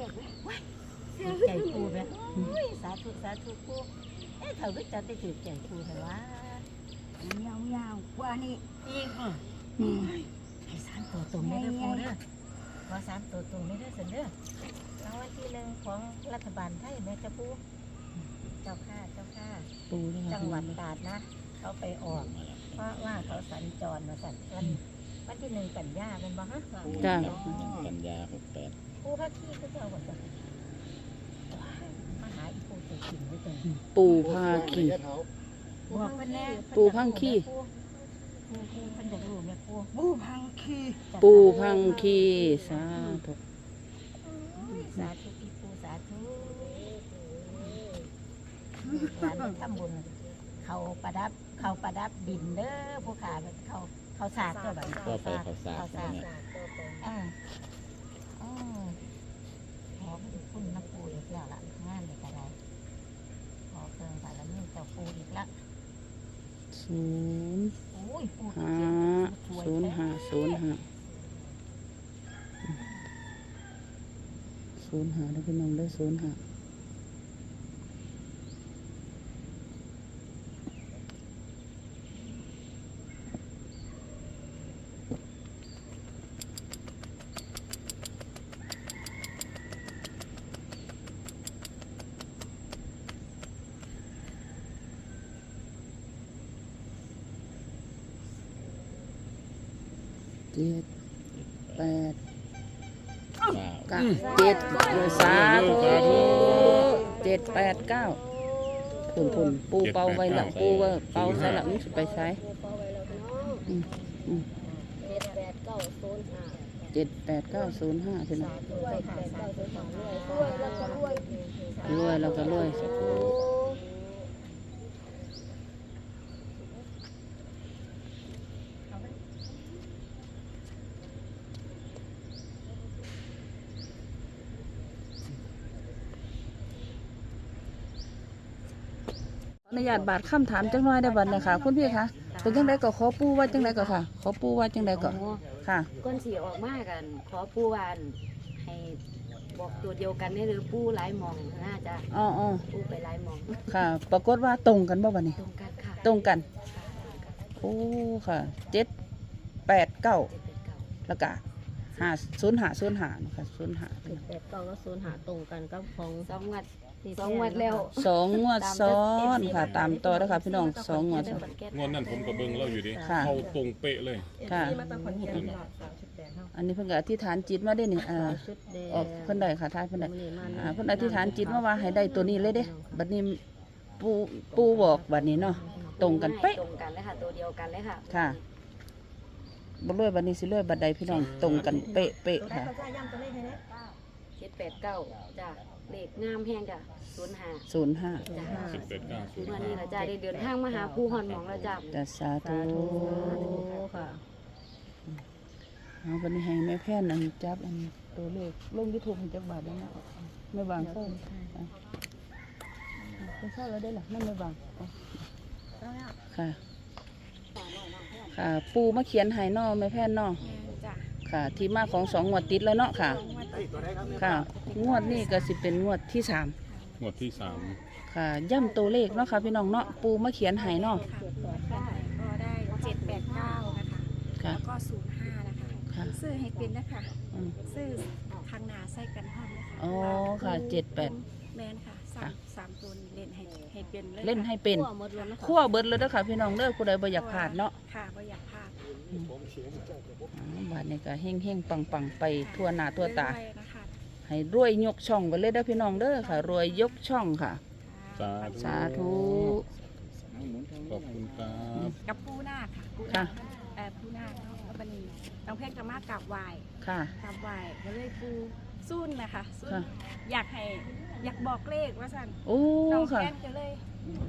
ยาสูตรกระเสียบไหมใจปูแบบอุ้ยสาธุสาธุปูเอ๊ะเขาก็จัดได้ถือใจปูแต่ว่ายาวยาวกว่านี่อีกบ่อืมให้สามตัวตรงไม่ได้ปูเด้อว่าสามตัวตรงไม่ได้สันเด้อรางวัลที่หนึ่งของรัฐบาลไทยแม่เจ้าปูเจ้าข้าเจ้าข้าปูด้วยค่ะจังหวัดตราดนะ เขาไปออกเพราะว่าเขาสัญจรมาสัญวันวันที่หนึ่งกันยาเป็นบ่ฮะจ้ากันยาหกแปด ปูพระขี้ก็จะเอาหมดจ้ะมาหาอีปูตัวจริงด้วยกันปูพาขี่บอกเพิ่นแน่ปูพังขี้ ปูปูปูเพิ่นจะรู้แม่ปูปูพังคีปูพังขี่สาธุสาธุอีปูสาธุหลานไปทำบุญเขาประดับเขาประดับดินเด้อผู้ขาเป็นเขาเขาสาดตัวแบบก็ไปเขาสาเขาดสาดเนี่ยอ่าอ๋อขอพระคุณนะปูอีก แล้วล่ะงานอีกอะไรขอเพิ่มบารมีเจ้าปูอีกละศูนย์โอ้ยปูห้าศูนย์ห้าศูนย์ห้าศูนย์ห้าแล้วพี่น้องได้ศูนย์ห้า เจ็ดแปดเก้าเก้าเจ็ดสาธุเจ็ดแปดเก้าผุนผุนปูเป่าไว้ละปูว่าเป่าใส่ละมันสิไปใส่ปูเปาไว้แล้วพี่น้องอืมอืมเจ็ดแปดเก้าโซนห้าเจ็ดแปดเก้าศูนย์ห้าพี่น้องรวยแปดเก้าโซนห้ารวยรวยแล้วก็รวยรวยแล้วก็รวย โอ้ขออนุญาตบาทคำถามจังน้อยได้บัดเลยค่ะคุณพี่คะเป็นจังไดก็ขอปูว่าจังไดก็ค่ะ ขอปูว่าจังไดก็ค่ะก้นสีออกมากัน ขอปูวานให้บอกตัวเดียวกันนี่หรือปูหลายหมองน่าจะอ๋ออ๋อปูไปหลายหมองค่ะ ปรากฏว่าตรงกันบ่บัดนี้ ตรงกันค่ะตรงกันโอ้ค่ะเจ็ดแปดเก้าเจ็ดแปดเก้าแล้วก็ ห้าศูนย์ห้าศูนย์ห้านะคะศูนย์ห้าเจ็ดแปดเก้าก็โซนหาตรงกันกับของสองวัดสองวัดแล้ว สองงวดซ้อนค่ะ ตามต่อนะคะพี่น้องสองงวดซ้อน งวดนั้นผมกับเบิ้งเราอยู่ดิค่ะ เข้าตรงเป๊ะเลย ค่ะอันนี้เพิ่นก็อธิษฐานจิตมาได้นี่อ่าชุดแดงออกเพิ่นได้ค่ะทายเพิ่นได้มื้อนี้มาอ่าเพิ่นอธิษฐานจิตมาว่าให้ได้ตัวนี้เลยเด้ บัดนี้ปูปูบอกบัดนี้เนาะ ตรงกันเป๊ะ ตรงกันเลยค่ะ ตัวเดียวกันเลยค่ะ ค่ะ บ่รวยบัดนี้สิรวยบัดใดพี่น้องตรงกันเป๊ะเป๊ะค่ะเจ็ดแปดเก้าจ้ะเลขงามแห้งจ้ะศูนย์ห้าศูนย์ห้าจ้ะสิบเอ็ดเก้าศูนย์วันนี้เราจะได้เดินทางมาหาปูหอนหมองแล้วจ้ะ จะสาธุโอ้ค่ะเอาบัดนี้ให้แม่แพนอันจับอันตัวเลขลง YouTube ให้จักบาทได้เนาะไม่วางเพิ่มเป็นเท่าแล้วได้ล่ะนั่นไม่วางเอาค่ะ ค่ะ ปูมาเขียนให้เนอแม่แพนเนอจ้ะค่ะ ที่มาของสองงวดติดแล้วเนาะค่ะค่ะ งวดนี้ก็สิเป็นงวดที่สามงวดที่สามค่ะ ย่ำตัวเลขเนาะค่ะพี่น้องเนาะปูมาเขียนให้เนาะก็ได้เจ็ดแปดเก้านะคะ ค่ะแล้วก็ศูนย์ห้านะคะค่ะซื้อให้เป็นนะคะอืมซื้อทางหนาใส่กันห้องนะคะอ๋อค่ะเจ็ดแปดแมนค่ะสามสามตัวนี้เล่น ให้ให้เป็นเลยเล่นให้เป็นทั่วหมดเลยนะคะคั่วเบิดเลยเด้อค่ะพี่น้องเด้อผู้ใดบ่อยากพลาดเนาะค่ะบ่อยากพลาดอ๋อบาดนี้ก็เฮงเฮงปังปังๆ ไปทั่วหน้าทั่วตารวยๆนะคะให้รวยยกช่องไปเลยเด้อพี่น้องเด้อค่ะ รวยยกช่องค่ะ สาธุ สาธุ ขอบคุณครับ กับปูนาคค่ะปูค่ะนาคเอ่อปูนาคเนาะแล้วบันนี้น้องเพชรก็มากราบไหว้ค่ะ กราบไหว้ก็เลยปูซุ่นนะคะซุ่นค่ะ อยากให้ อยากบอกเลขว่าสั่นโอ้น้องค่ะ แก้มก็เลย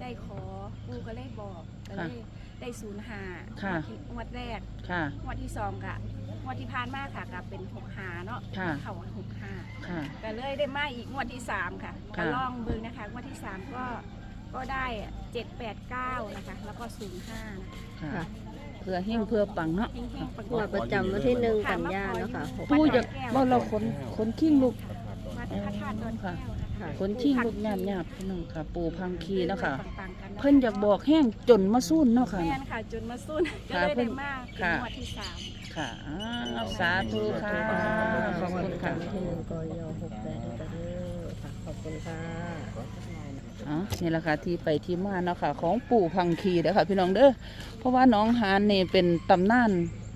ได้ขอปูก็เลยบอกก็เลยได้ศูนย์หาค่ะ งวดแรกค่ะ งวดที่สองกะงวดที่ผ่านมาค่ะกับเป็นหกหาเนาะค่ะ เข่าหกหาค่ะ ก็เลยได้มาอีกงวดที่สามค่ะค่ะก็ลองเบิ่งนะคะงวดที่สามก็ก็ได้เจ็ดแปดเก้านะคะ แล้วก็ศูนย์ห้านะคะค่ะ เพื่อเฮงเพื่อปังเนาะ เฮงๆปังงวดประจำวันที่หนึ่งกันยาเนาะค่ะหกปูจะบ่เราขนขนขิ้งลูก วัดพระธาตุดอนแก้วนะคะ ขนขิ้งลูกหยาบๆพี่น้องค่ะ ปูพังคีเนาะค่ะปังๆกัะคะเพิ่นอยากบอกแห้งจนมาสู้นเนาะค่ะ แม่นค่ะจนมาสู้นก็ค่ะเลยเพิ่ได้นมากค่ะ งวดที่สาม ค่ะอ้าวสาธุค่ะ ขอบคุณค่ะวันที่หนึ่งกยหกแปดด้วยกันเด้อค่ะขอบคุณค่ะ อ๋อนี่แหละค่ะที่ไปที่มาเนาะค่ะ ของปู่พังคีเด้อค่ะ พี่น้องเด้อเพราะว่าน้องฮานนี่เป็นตำนาน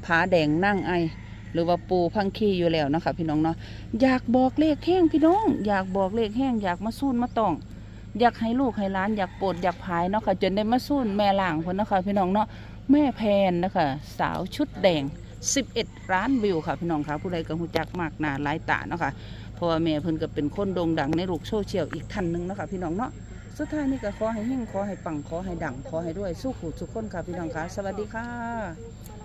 ผาแดงนั่งไอ หรือว่าปูพังคีอยู่แล้วนะคะพี่น้องเนาะอยากบอกเลขแห้งพี่น้อง อยากบอกเลขแห้งอยากมาสู้มาต้อง อยากให้ลูกให้หล้านอยากปรดอยากพายเนาะค่ะจนได้มาสู้แม่ล่างคนนะคะพี่น้องเนาะแม่แพนนะคะสาวชุดแดง 11 ล้านวิวค่ะพี่น้องค่ะผู้ใดก็หูจักมากหนาหลายตาเนาะค่ะเพราะว่าแม่เพิ่นก็เป็นคนโด่งดังในโลกโซเชียลอีกท่านหนึงเนาะค่ะพี่น้องเนาะสุดท้ายนี่ก็ขอให้เฮงขอให้ปังขอให้ดังขอให้ด้วยสู้ขู่ทุกคนค่ะพี่น้องค่ะสวัสดีค่ะ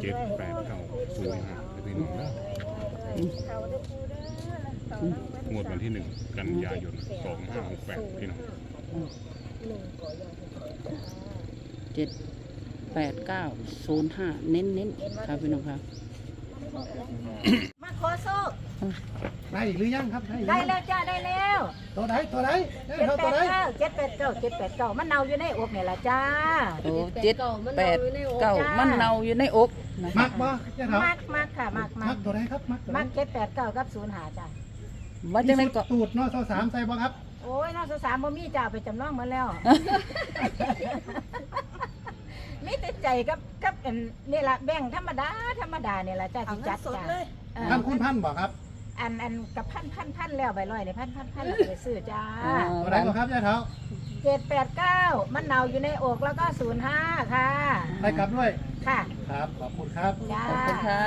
เจ็ดแปดเก้าศูนย์ห้าพี่น้องนะงวดวันที่หนึ่งกันยายนสองห้าหกแปดพี่น้องเจ็ดแปดเก้าศูนย์ห้าเน้นเน้นๆค่ะพี่น้องค่ะมาขอโชค ได้อีกหรือยังครับได้อีกหรือได้ยังแล้วจ้าได้แล้วตัวไหนตัวไหนได้เจ็ดเท่าแปตัวดไหนเก้าเจ็ดแปดเก้าเจ็ดแปดเก้ามันเน่าอยู่ในอกเนี่ยละจ้า โอ้เจ็ดแปดเก้ามันเนาอยู่ในอกนะมัคะกบ่เจ้าเท่ามากมากค่ะมากมามักกตัวไหนครับมักตัวไหนมากเจ็ดแปดเก้ากับศูนย์หาจ้าว่าจังไดก็ ตูดเนอสาวสามใส่บ่ครับโอ้ยน้องสามบ่มีจ้าไปจำลองหมาแล้ว มีแต่ใจกับกับอันนี่ละแบ่งธรรมดาธรรมดาเนี่ยละจ้าสิจัดจ้าเออท่านคุณพันบ่ครับ อันอันกับพันพันพันแล้วใบลอยเนี่ยพันพันพันแล้วก็ไปซื้อจ้าอ่าตัวไหนบ่ครับเจ้าเท่าเจ็ดแปดเก้ามันเน่าอยู่ในอกแล้วก็ศูนย์ห้าค่ะ ได้กลับด้วย ค่ะ ครับ ขอบคุณครับ จ้า ขอบคุณค่ะ